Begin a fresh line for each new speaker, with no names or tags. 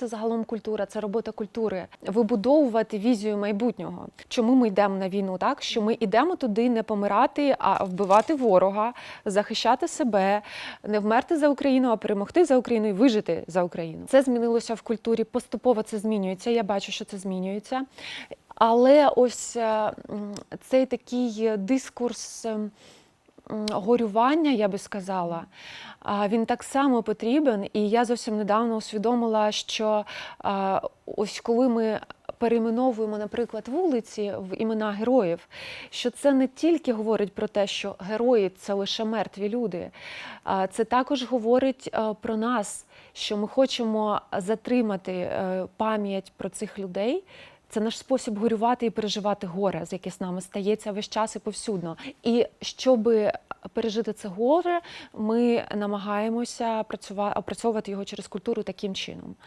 Це загалом культура, це робота культури, вибудовувати візію майбутнього. Чому ми йдемо на війну? Так що ми йдемо туди не помирати, а вбивати ворога, захищати себе, не вмерти за Україну, а перемогти за Україну і вижити за Україну. Це змінилося в культурі. Поступово це змінюється. Я бачу, що це змінюється. Але ось цей такий дискурс. Горювання, я би сказала, він так само потрібен. І я зовсім недавно усвідомила, що ось коли ми перейменовуємо, наприклад, вулиці в імена героїв, що це не тільки говорить про те, що герої це лише мертві люди, це також говорить е, про нас, що ми хочемо затримати е, пам'ять про цих людей. Це наш спосіб горювати і переживати горе, з яке з нами стається весь час і повсюдно. І щоб пережити це горе, ми намагаємося працювати, опрацьовувати його через культуру таким чином.